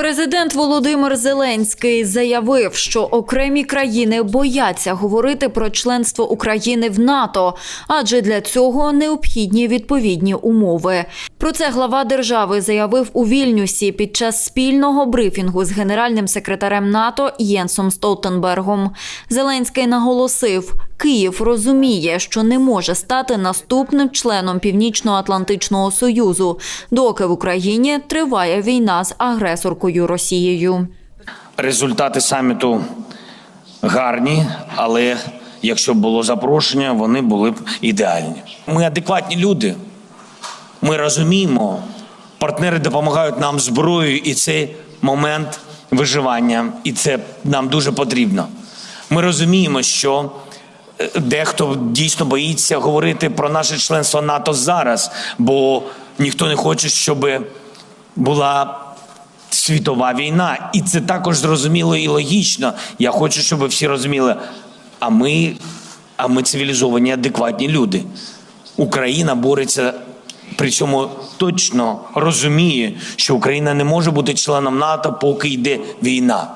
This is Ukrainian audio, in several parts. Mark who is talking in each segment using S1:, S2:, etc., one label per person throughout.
S1: Президент Володимир Зеленський заявив, що окремі країни бояться говорити про членство України в НАТО, адже для цього необхідні відповідні умови. Про це глава держави заявив у Вільнюсі під час спільного брифінгу з генеральним секретарем НАТО Єнсом Столтенбергом. Зеленський наголосив, Київ розуміє, що не може стати наступним членом Північно-Атлантичного союзу, доки в Україні триває війна з агресоркою Росією.
S2: Результати саміту гарні, але якщо б було запрошення, вони були б ідеальні. Ми адекватні люди. Ми розуміємо, партнери допомагають нам зброєю, і це момент виживання, і це нам дуже потрібно. Ми розуміємо, що дехто дійсно боїться говорити про наше членство НАТО зараз, бо ніхто не хоче, щоб була світова війна, і це також зрозуміло і логічно. Я хочу, щоб всі розуміли. А ми, а ми цивілізовані, адекватні люди. Україна бореться. При цьому точно розуміє, що Україна не може бути членом НАТО, поки йде війна.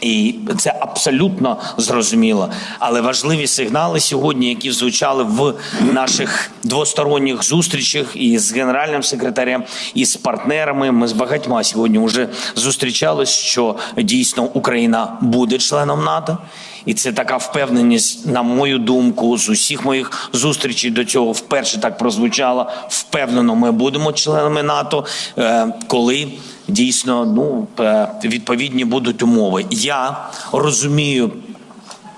S2: І це абсолютно зрозуміло. Але важливі сигнали сьогодні, які звучали в наших двосторонніх зустрічах і з генеральним секретарем, і з партнерами. Ми з багатьма сьогодні вже зустрічались, що дійсно Україна буде членом НАТО. І це така впевненість, на мою думку, з усіх моїх зустрічей до цього вперше так прозвучало. Впевнено, ми будемо членами НАТО, е, коли дійсно ну е, відповідні будуть умови. Я розумію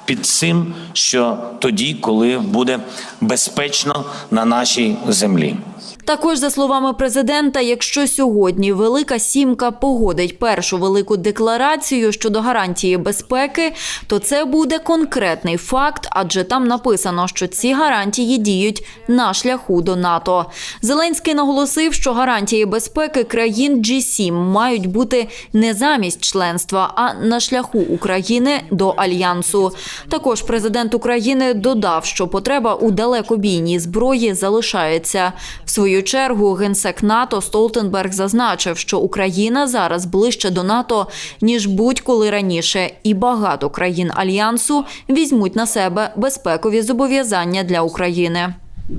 S2: під цим, що тоді, коли буде безпечно на нашій землі.
S1: Також, за словами президента, якщо сьогодні Велика Сімка погодить першу велику декларацію щодо гарантії безпеки, то це буде конкретний факт, адже там написано, що ці гарантії діють на шляху до НАТО. Зеленський наголосив, що гарантії безпеки країн G7 мають бути не замість членства, а на шляху України до альянсу. Також президент України додав, що потреба у далекобійній зброї залишається. В свою чергу генсек НАТО Столтенберг зазначив, що Україна зараз ближче до НАТО ніж будь-коли раніше, і багато країн альянсу візьмуть на себе безпекові зобов'язання для України.